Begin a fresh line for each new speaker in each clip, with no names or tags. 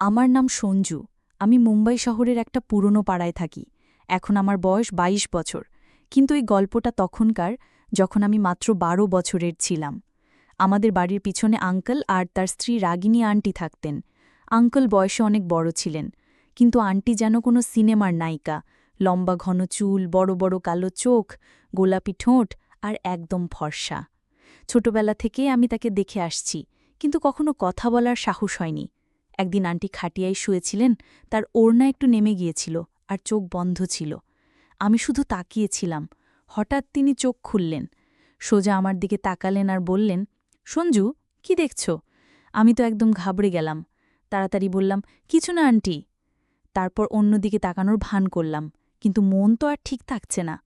আমার নাম সঞ্জু। আমি মুম্বাই শহরের একটা পুরনো পাড়ায় থাকি। এখন আমার বয়স ২২ বছর। কিন্তু এই গল্পটা তখনকার যখন আমি মাত্র বারো বছরের ছিলাম। আমাদের বাড়ির পিছনে আঙ্কেল আর তার স্ত্রী রাগিনী আন্টি থাকতেন। আঙ্কেল বয়সে অনেক বড় ছিলেন। কিন্তু আন্টি যেন কোনো সিনেমার নায়িকা। লম্বা ঘন চুল, বড় বড় কালো চোখ, গোলাপি ঠোঁট আর একদম ফর্সা। ছোটবেলা থেকে আমি তাকে দেখে আসছি। কিন্তু কখনো কথা বলার সাহস হয়নি। একদিন আন্টি খাটিয়ায় শুয়েছিলেন, তার ওড়না একটু নেমে গিয়েছিল আর চোখ বন্ধ ছিল। আমি শুধু তাকিয়েছিলাম। হঠাৎ তিনি চোখ খুললেন। সোজা আমার দিকে তাকালেন আর বললেন, সঞ্জু, কি দেখছ? আমি তো একদম ঘাবড়ে গেলাম। তাড়াতাড়ি বললাম, কিছু না আন্টি। তারপর অন্যদিকে তাকানোর ভান করলাম, কিন্তু মন তো আর ঠিক থাকছে না।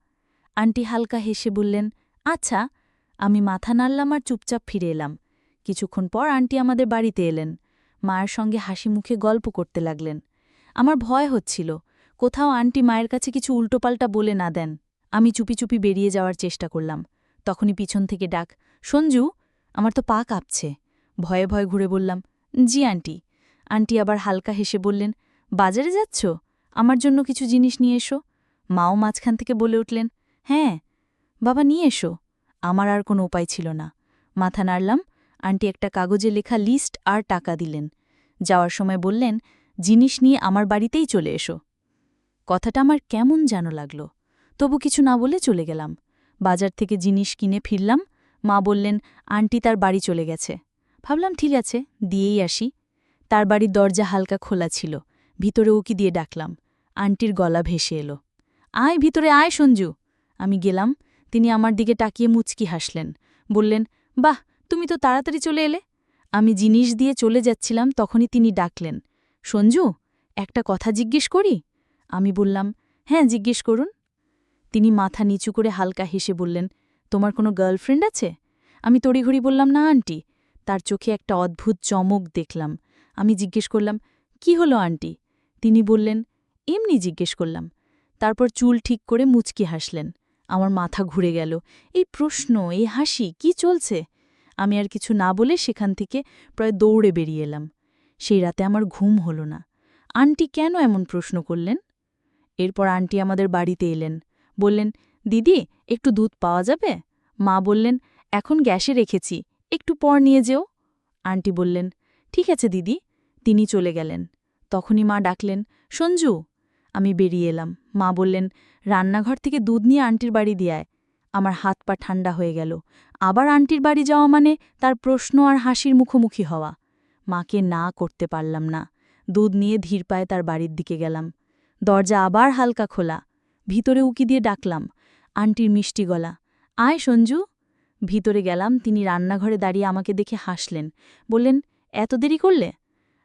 আন্টি হালকা হেসে বললেন আচ্ছা। আমি মাথা নাড়লাম আর চুপচাপ ফিরে এলাম। কিছুক্ষণ পর আন্টি আমাদের বাড়িতে এলেন। মায়ের সঙ্গে হাসি মুখে গল্প করতে লাগলেন। আমার ভয় হচ্ছিল, কোথাও আন্টি মায়ের কাছে কিছু উল্টোপাল্টা বলে না দেন। আমি চুপি চুপি বেরিয়ে যাওয়ার চেষ্টা করলাম। তখনই পিছন থেকে ডাক, সঞ্জু, আমার তো পা কাঁপছে। ভয়ে ভয়ে ঘুরে বললাম, জি আন্টি। আন্টি আবার হালকা হেসে বললেন, বাজারে যাচ্ছ? আমার জন্য কিছু জিনিস নিয়ে এসো। মাও মাঝখান থেকে বলে উঠলেন হ্যাঁ বাবা নিয়ে এসো। আমার আর কোনো উপায় ছিল না। মাথা নাড়লাম আন্টি একটা কাগজে লেখা লিস্ট আর টাকা দিলেন। যাওয়ার সময় বললেন, জিনিস নিয়ে আমার বাড়িতেই চলে এসো। কথাটা আমার কেমন যেন লাগল। তবু কিছু না বলে চলে গেলাম। বাজার থেকে জিনিস কিনে ফিরলাম। মা বললেন, আন্টি তার বাড়ি চলে গেছে। ভাবলাম, ঠিক আছে, দিয়েই আসি। তার বাড়ির দরজা হালকা খোলা ছিল। ভিতরে উকি দিয়ে ডাকলাম। আন্টির গলা ভেসে এলো। আয় ভিতরে, আয় সঞ্জু। আমি গেলাম। তিনি আমার দিকে তাকিয়ে মুচকি হাসলেন। বললেন, বাহ তুমি তো তাড়াতাড়ি চলে এলে। আমি জিনিস দিয়ে চলে যাচ্ছিলাম, তখনই তিনি ডাকলেন, সঞ্জু, একটা কথা জিজ্ঞেস করি? আমি বললাম হ্যাঁ জিজ্ঞেস করুন। তিনি মাথা নিচু করে হালকা হেসে বললেন, তোমার কোনো গার্লফ্রেন্ড আছে? আমি তড়িঘড়ি বললাম, না, আন্টি। তার চোখে একটা অদ্ভুত চমক দেখলাম। আমি জিজ্ঞেস করলাম, কি হলো, আন্টি? তিনি বললেন, এমনি জিজ্ঞেস করলাম। তারপর চুল ঠিক করে মুচকি হাসলেন। আমার মাথা ঘুরে গেল, এই প্রশ্ন, এই হাসি, কি চলছে? আমি আর কিছু না বলে সেখান থেকে প্রায় দৌড়ে বেরিয়ে এলাম। সেই রাতে আমার ঘুম হল না। আন্টি কেন এমন প্রশ্ন করলেন? এরপর আন্টি আমাদের বাড়িতে এলেন। বললেন, দিদি, একটু দুধ পাওয়া যাবে? মা বললেন, এখন গ্যাসে রেখেছি, একটু পর নিয়ে যেও। আন্টি বললেন, ঠিক আছে দিদি। তিনি চলে গেলেন। তখনই মা ডাকলেন, সঞ্জু। আমি বেরিয়ে এলাম। মা বললেন, রান্নাঘর থেকে দুধ নিয়ে আন্টির বাড়ি দিয়ায় আমার হাত পা ঠান্ডা হয়ে গেল। আবার আন্টির বাড়ি যাওয়া মানে তার প্রশ্ন আর হাসির মুখোমুখি হওয়া। মাকে না করতে পারলাম না। দুধ নিয়ে ধীর পায়ে তার বাড়ির দিকে গেলাম। দরজা আবার হালকা খোলা। ভিতরে উকি দিয়ে ডাকলাম। আন্টির মিষ্টি গলা। আয় সঞ্জু। ভিতরে গেলাম। তিনি রান্নাঘরে দাঁড়িয়ে আমাকে দেখে হাসলেন। বললেন, এত দেরি করলে?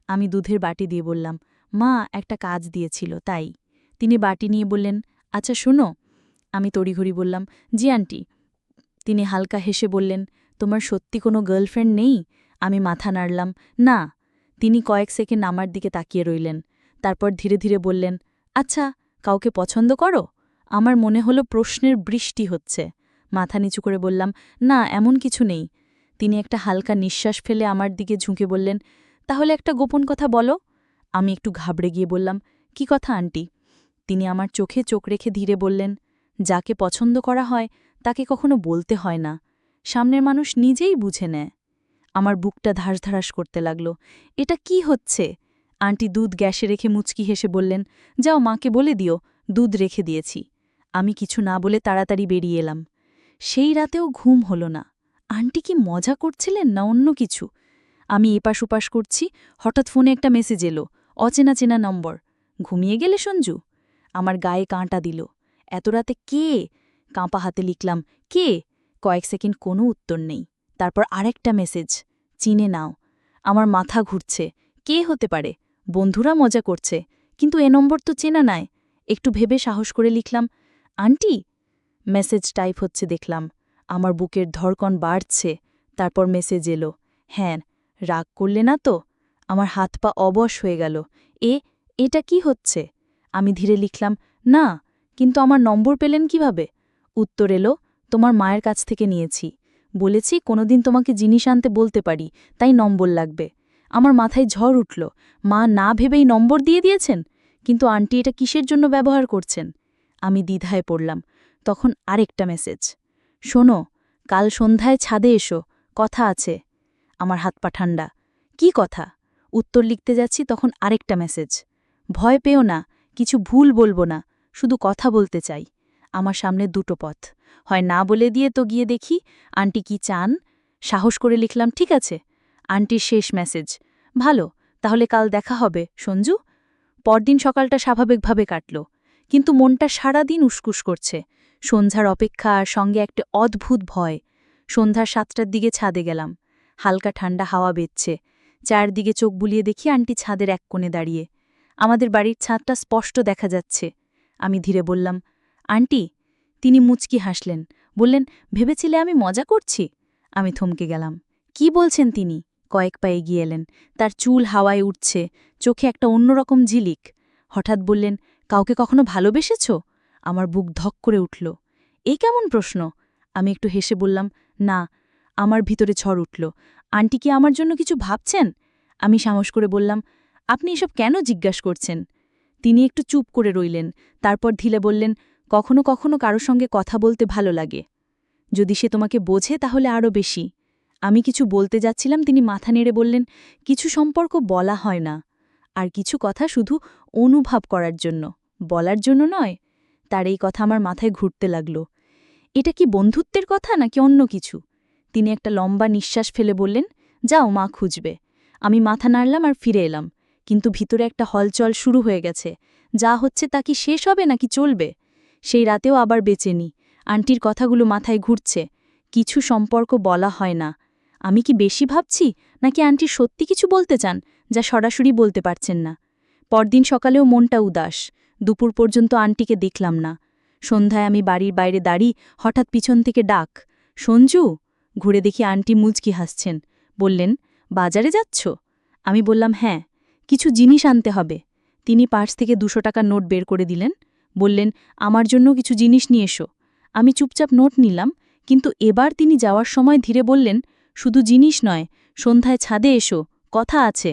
আমি দুধের বাটি দিয়ে বললাম, মা, একটা কাজ দিয়েছিল, তাই। তিনি বাটি নিয়ে বললেন আচ্ছা শোনো। আমি তড়িঘড়ি বললাম, জি, আন্টি। তিনি হালকা হেসে বললেন, তোমার সত্যি কোনো গার্লফ্রেন্ড নেই? আমি মাথা নাড়লাম, না। তিনি কয়েক সেকেন্ড আমার দিকে তাকিয়ে রইলেন, তারপর ধীরে ধীরে বললেন আচ্ছা কাউকে পছন্দ করো? আমার মনে হলো প্রশ্নের বৃষ্টি হচ্ছে। মাথা নিচু করে বললাম, না, এমন কিছু নেই। তিনি একটা হালকা নিঃশ্বাস ফেলে আমার দিকে ঝুঁকে বললেন, তাহলে একটা গোপন কথা বলো। আমি একটু ঘাবড়ে গিয়ে বললাম, কি কথা, আন্টি? তিনি আমার চোখে চোখ রেখে ধীরে বললেন যাকে পছন্দ করা হয়, তাকে কখনো বলতে হয় না। সামনের মানুষ নিজেই বুঝে নেয়। আমার বুকটা ধাসধারাস করতে লাগল। এটা কি হচ্ছে? আন্টি দুধ গ্যাসে রেখে মুচকি হেসে বললেন, যাও মাকে বলে দিও, দুধ রেখে দিয়েছি। আমি কিছু না বলে তাড়াতাড়ি বেরিয়ে এলাম। সেই রাতেও ঘুম হল না। আন্টি কি মজা করছিলেন না অন্য কিছু? আমি এপাশ ওপাশ করছি, হঠাৎ ফোনে একটা মেসেজ এলো, অচেনা চেনা নম্বর। ঘুমিয়ে গেলে সঞ্জু? আমার গায়ে কাঁটা দিল। এত রাতে কে? কাঁপা হাতে লিখলাম, কে? কয়েক সেকেন্ড কোনো উত্তর নেই। তারপর আরেকটা মেসেজ, চিনে নাও। আমার মাথা ঘুরছে। কে হতে পারে? বন্ধুরা মজা করছে। কিন্তু এ নম্বর তো চেনা নাই। একটু ভেবে সাহস করে লিখলাম, আন্টি? মেসেজ টাইপ হচ্ছে দেখলাম, আমার বুকের ধরকন বাড়ছে। তারপর মেসেজ এলো হ্যাঁ রাগ করলে না তো? আমার হাত পা অবশ হয়ে গেল। এ, এটা কি হচ্ছে? আমি ধীরে লিখলাম, না কিন্তু আমার নম্বর পেলেন কীভাবে? উত্তর এলো, তোমার মায়ের কাছ থেকে নিয়েছি। বলেছি, কোনোদিন তোমাকে জিনিস আনতে বলতে পারি, তাই নম্বর লাগবে। আমার মাথায় ঝড় উঠল, মা না ভেবেই নম্বর দিয়ে দিয়েছেন? কিন্তু আন্টি এটা কিসের জন্য ব্যবহার করছেন? আমি দ্বিধায় পড়লাম, তখন আরেকটা মেসেজ, শোনো, কাল সন্ধ্যায় ছাদে এসো, কথা আছে। আমার হাত পা ঠান্ডা কি কথা? উত্তর লিখতে যাচ্ছি, তখন আরেকটা মেসেজ, ভয় পেও না, কিছু ভুল বলব না। শুধু কথা বলতে চাই। আমার সামনে দুটো পথ। হয় না বলে দিয়ে তো গিয়ে দেখি, আন্টি কি চান? সাহস করে লিখলাম, ঠিক আছে। আন্টির শেষ মেসেজ, ভালো, তাহলে কাল দেখা হবে, সঞ্জু। পরদিন সকালটা স্বাভাবিকভাবে কাটল, কিন্তু মনটা সারাদিন উসকুস করছে। সন্ধ্যার অপেক্ষা আর সঙ্গে একটা অদ্ভুত ভয়। সন্ধ্যার সাতটার দিকে ছাদে গেলাম। হালকা ঠান্ডা হাওয়া বেচ্ছে চারদিকে চোখ বুলিয়ে দেখি আন্টি ছাদের এক কোণে দাঁড়িয়ে। আমাদের বাড়ির ছাদটা স্পষ্ট দেখা যাচ্ছে। আমি ধীরে বললাম, আন্টি। তিনি মুচকি হাসলেন, বললেন, ভেবেছিলে আমি মজা করছি? আমি থমকে গেলাম। কি বলছেন তিনি? কয়েক পায়ে এগিয়ে এলেন। তার চুল হাওয়ায় উঠছে, চোখে একটা অন্যরকম ঝিলিক। হঠাৎ বললেন, কাউকে কখনো ভালোবেসেছ? আমার বুক ধক করে উঠল। এ কেমন প্রশ্ন? আমি একটু হেসে বললাম, না, আমার ভিতরে ঝড় উঠল। আন্টি কি আমার জন্য কিছু ভাবছেন? আমি সাহস করে বললাম, আপনি এসব কেন জিজ্ঞাসা করছেন? তিনি একটু চুপ করে রইলেন, তারপর ধিলে বললেন, কখনো কখনো কারও সঙ্গে কথা বলতে ভালো লাগে। যদি সে তোমাকে বোঝে তাহলে আরও বেশি। আমি কিছু বলতে যাচ্ছিলাম, তিনি মাথা নেড়ে বললেন, কিছু সম্পর্ক বলা হয় না। আর কিছু কথা শুধু অনুভব করার জন্য, বলার জন্য নয়। তার এই কথা আমার মাথায় ঘুরতে লাগল। এটা কি বন্ধুত্বের কথা নাকি অন্য কিছু? তিনি একটা লম্বা নিঃশ্বাস ফেলে বললেন, যাও মা খুঁজবে। আমি মাথা নাড়লাম আর ফিরে এলাম। কিন্তু ভিতরে একটা হলচল শুরু হয়ে গেছে। যা হচ্ছে তা কি শেষ হবে নাকি চলবে? সেই রাতেও আবার বেঁচে নি। আন্টির কথাগুলো মাথায় ঘুরছে। কিছু সম্পর্ক বলা হয় না। আমি কি বেশি ভাবছি? নাকি আন্টি সত্যি কিছু বলতে চান, যা সরাসরি বলতে পারছেন না? পরদিন সকালেও মনটা উদাস। দুপুর পর্যন্ত আন্টিকে দেখলাম না। সন্ধ্যায় আমি বাড়ির বাইরে দাঁড়ি হঠাৎ পিছন থেকে ডাক, সঞ্জু? ঘুরে দেখি আন্টি মুচকি হাসছেন। বললেন, বাজারে যাচ্ছ? আমি বললাম হ্যাঁ। কিছু জিনিস আনতে হবে। তিনি পার্স থেকে দুশো টাকার নোট বের করে দিলেন, বললেন, আমার জন্য কিছু জিনিস নিয়ে এসো। আমি চুপচাপ নোট নিলাম, কিন্তু এবার তিনি যাওয়ার সময় ধীরে বললেন, শুধু জিনিস নয়, সন্ধ্যায় ছাদে এসো, কথা আছে।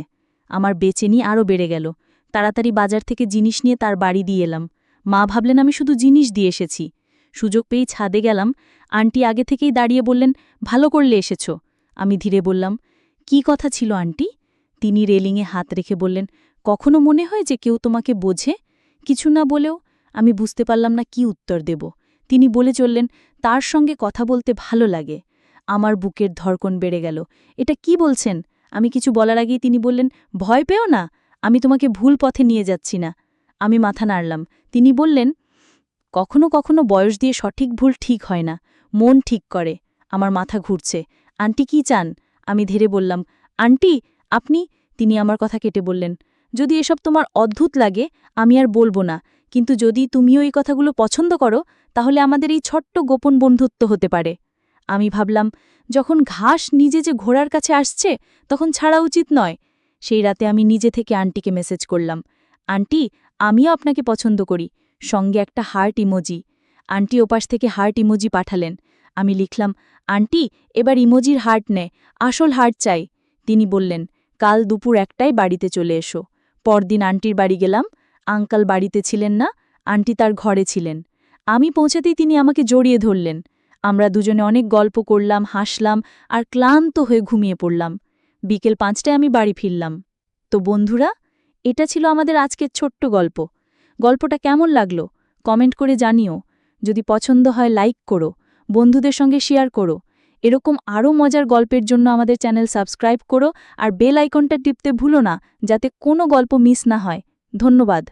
আমার বেচেনি আরও বেড়ে গেল। তাড়াতাড়ি বাজার থেকে জিনিস নিয়ে তার বাড়ি দিয়ে এলাম। মা ভাবলেন, আমি শুধু জিনিস দিয়ে এসেছি। সুযোগ পেয়েই ছাদে গেলাম। আন্টি আগে থেকেই দাঁড়িয়ে বললেন, ভালো করলে এসেছ। আমি ধীরে বললাম, কি কথা ছিল আন্টি? তিনি রেলিংয়ে হাত রেখে বললেন, কখনো মনে হয় যে কেউ তোমাকে বোঝে? কিছু না বলেও আমি বুঝতে পারলাম না কি উত্তর দেব। তিনি বলে চললেন, তার সঙ্গে কথা বলতে ভালো লাগে। আমার বুকের ধরকন বেড়ে গেল। এটা কি বলছেন? আমি কিছু বলার আগেই তিনি বললেন, ভয় পেও না, আমি তোমাকে ভুল পথে নিয়ে যাচ্ছি না। আমি মাথা নাড়লাম। তিনি বললেন, কখনো কখনো বয়স দিয়ে সঠিক ভুল ঠিক হয় না। মন ঠিক করে। আমার মাথা ঘুরছে। আন্টি কি চান? আমি ধীরে বললাম, আন্টি আপনি, তিনি আমার কথা কেটে বললেন, যদি এসব তোমার অদ্ভুত লাগে, আমি আর বলব না, কিন্তু যদি তুমিও এই কথাগুলো পছন্দ করো, তাহলে আমাদের এই ছোট্ট গোপন বন্ধুত্ব হতে পারে। আমি ভাবলাম, যখন ঘাস নিজে যে ঘোড়ার কাছে আসছে, তখন ছাড়া উচিত নয়। সেই রাতে আমি নিজে থেকে আন্টিকে মেসেজ করলাম, আন্টি, আমিও আপনাকে পছন্দ করি। সঙ্গে একটা হার্ট ইমোজি আন্টি ওপাশ থেকে হার্ট ইমোজি পাঠালেন। আমি লিখলাম, আন্টি, এবার ইমোজির হার্ট নে, আসল হার্ট চাই। তিনি বললেন কাল দুপুর একটাই বাড়িতে চলে এসো। পরদিন আন্টির বাড়ি গেলাম। আঙ্কাল বাড়িতে ছিলেন না, আন্টি তার ঘরে ছিলেন। আমি পৌঁছাতেই তিনি আমাকে জড়িয়ে ধরলেন। আমরা দুজনে অনেক গল্প করলাম, হাসলাম আর ক্লান্ত হয়ে ঘুমিয়ে পড়লাম। বিকেল পাঁচটায় আমি বাড়ি ফিরলাম। তো বন্ধুরা, এটা ছিল আমাদের আজকের ছোট্ট গল্প। গল্পটা কেমন লাগল কমেন্ট করে জানিও। যদি পছন্দ হয় লাইক করো, বন্ধুদের সঙ্গে শেয়ার করো। এরকম আরও মজার গল্পের জন্য আমাদের চ্যানেল সাবস্ক্রাইব করো আর বেল আইকনটা টিপতে ভুলো না, যাতে কোনো গল্প মিস না হয়। ধন্যবাদ।